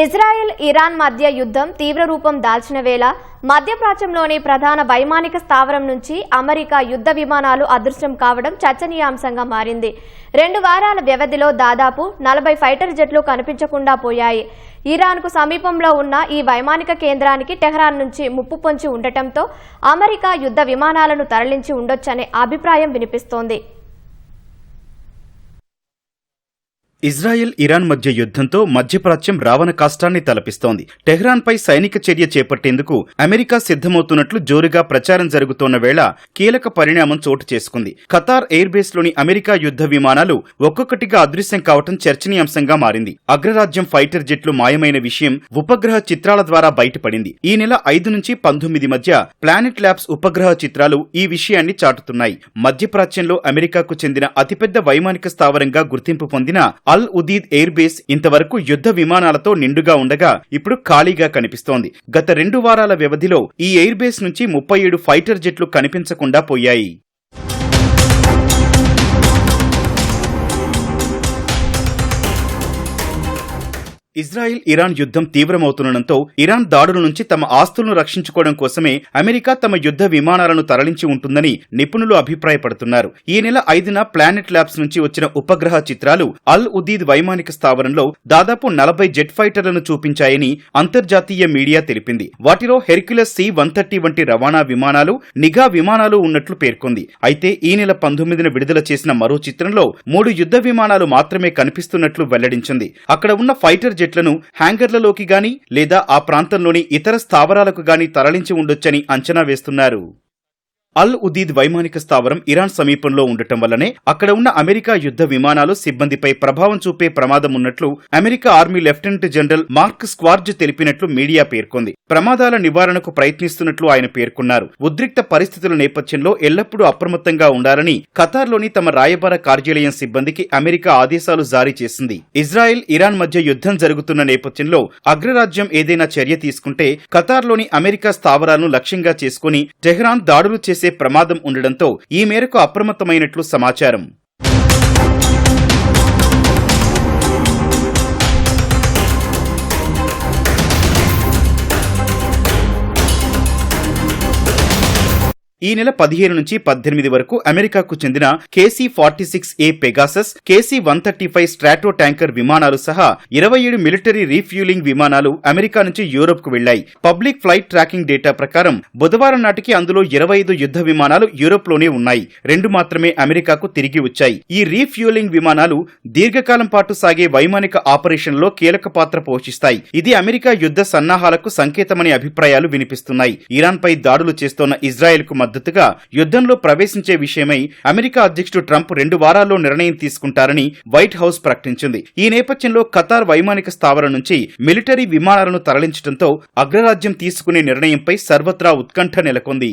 Israel Iran మధ్య యుద్ధం తీవ్ర రూపం దాల్చిన వేళ మధ్యప్రాచ్యంలోని ప్రధాన వైమానిక స్థావరం నుంచి అమెరికా యుద్ధ విమానాలు అదృశ్యం కావడం చర్చనీయాంశంగా మారింది. రెండు వారాల వ్యవధిలో దాదాపు నలభై ఫైటర్ జెట్లు కనిపించకుండా పోయాయి. ఇరాన్కు సమీపంలో ఉన్న ఈ వైమానిక కేంద్రానికి టెహ్రాన్ నుంచి ముప్పు పొంచి ఉండటంతో అమెరికా యుద్ధ విమానాలను తరలించి ఉండొచ్చనే అభిప్రాయం వినిపిస్తోంది. ఇజ్రాయెల్ ఇరాన్ మధ్య యుద్ధంతో మధ్యప్రాచ్యం రావణ కాష్టాన్ని తలపిస్తోంది. టెహ్రాన్పై సైనిక చర్య చేపట్టేందుకు అమెరికా సిద్ధమవుతున్నట్లు జోరుగా ప్రచారం జరుగుతోన్న వేళ కీలక పరిణామం చోటు చేసుకుంది. ఖతార్ ఎయిర్ అమెరికా యుద్ధ విమానాలు ఒక్కొక్కటిగా అదృశ్యం కావటం చర్చనీయాంశంగా మారింది. అగ్రరాజ్యం ఫైటర్ జెట్లు మాయమైన విషయం ఉపగ్రహ చిత్రాల ద్వారా బయటపడింది. ఈ నెల ఐదు నుంచి పంతొమ్మిది మధ్య ప్లానెట్ ల్యాబ్స్ ఉపగ్రహ చిత్రాలు ఈ విషయాన్ని చాటుతున్నాయి. మధ్యప్రాచ్యంలో అమెరికాకు చెందిన అతిపెద్ద వైమానిక స్థావరంగా గుర్తింపు పొందిన అల్ ఉదీద్ ఎయిర్ బేస్ ఇంతవరకు యుద్ధ విమానాలతో నిండుగా ఉండగా ఇప్పుడు ఖాళీగా కనిపిస్తోంది. గత రెండు వారాల వ్యవధిలో ఈ ఎయిర్ బేస్ నుంచి ముప్పై ఏడు ఫైటర్ జెట్లు కనిపించకుండా పోయాయి. ఇజ్రాయిల్ ఇరాన్ యుద్ధం తీవ్రమవుతుండటంతో ఇరాన్ దాడుల నుంచి తమ ఆస్తులను రక్షించుకోవడం కోసమే అమెరికా తమ యుద్ధ విమానాలను తరలించి ఉంటుందని నిపుణులు అభిప్రాయపడుతున్నారు. ఈ నెల ఐదున ప్లానెట్ ల్యాబ్స్ నుంచి వచ్చిన ఉపగ్రహ చిత్రాలు అల్ ఉదీద్ వైమానిక స్థావరంలో దాదాపు నలభై జెట్ ఫైటర్లను చూపించాయని అంతర్జాతీయ మీడియా తెలిపింది. వాటిలో హెర్క్యులస్ సి వన్ థర్టీ వంటి రవాణా విమానాలు నిఘా విమానాలు ఉన్నట్లు పేర్కొంది. అయితే ఈ నెల పంతొమ్మిదిన విడుదల చేసిన మరో చిత్రంలో మూడు యుద్ధ విమానాలు మాత్రమే కనిపిస్తున్నట్లు వెల్లడించింది. అక్కడ ఉన్న ఫైటర్ జెట్ చెట్లను హ్యాంగర్లలోకి గాని లేదా ఆ ప్రాంతంలోని ఇతర స్థావరాలకు గాని తరలించి ఉండొచ్చని అంచనా వేస్తున్నారు. అల్ ఉదీద్ వైమానిక స్థావరం ఇరాన్ సమీపంలో ఉండటం వల్లనే అక్కడ ఉన్న అమెరికా యుద్ధ విమానాలు సిబ్బందిపై ప్రభావం చూపే ప్రమాదం ఉన్నట్లు America army lieutenant general Mark Schwartz తెలిపినట్లు media పేర్కొంది. ప్రమాదాల నివారణకు ప్రయత్నిస్తున్నట్లు ఆయన పేర్కొన్నారు. ఉద్రిక్త పరిస్థితుల నేపథ్యంలో ఎల్లప్పుడూ అప్రమత్తంగా ఉండాలని ఖతార్లోని తమ రాయబార కార్యాలయం సిబ్బందికి అమెరికా ఆదేశాలు జారీ చేసింది. ఇజ్రాయెల్ ఇరాన్ మధ్య యుద్ధం జరుగుతున్న నేపథ్యంలో అగ్రరాజ్యం ఏదైనా చర్య తీసుకుంటే ఖతార్లోని అమెరికా స్థావరాలను లక్ష్యంగా చేసుకుని టెహ్రాన్ దాడులు చేసే ప్రమాదం ఉండడంతో ఈ మేరకు అప్రమత్తమైనట్లు సమాచారం. ఈ నెల పదిహేను నుంచి పద్దెనిమిది వరకు అమెరికాకు చెందిన KC forty six A Pegasus KC one thirty five strato tanker విమానాలు సహా ఇరవై ఏడు మిలిటరీ రీఫ్యూలింగ్ విమానాలు అమెరికా నుంచి యూరోప్కు వెళ్ళాయి పబ్లిక్ ఫ్లైట్ ట్రాకింగ్ డేటా ప్రకారం బుధవారం నాటికి అందులో ఇరవై ఐదు యుద్ధ విమానాలు యూరోప్లోనే ఉన్నాయి. రెండు మాత్రమే అమెరికాకు తిరిగి వచ్చాయి. ఈ రీఫ్యూలింగ్ విమానాలు దీర్ఘకాలం పాటు సాగే వైమానిక ఆపరేషన్లో కీలక పాత్ర పోషిస్తాయి. ఇది అమెరికా యుద్ధ సన్నాహాలకు సంకేతమనే అభిప్రాయాలు వినిపిస్తున్నాయి. ఇరాన్ పై దాడులు చేస్తోన్న ఇజ్రాయెల్కు మద్దతుగా యుద్ధంలో ప్రవేశించే విషయమై అమెరికా అధ్యక్షుడు ట్రంప్ రెండు వారాల్లో నిర్ణయం తీసుకుంటారని వైట్ హౌస్ ప్రకటించింది. ఈ నేపథ్యంలో ఖతార్ వైమానిక స్థావరం నుంచి మిలిటరీ విమానాలను తరలించడంతో అగ్రరాజ్యం తీసుకునే నిర్ణయంపై సర్వత్రా ఉత్కంఠ నెలకొంది.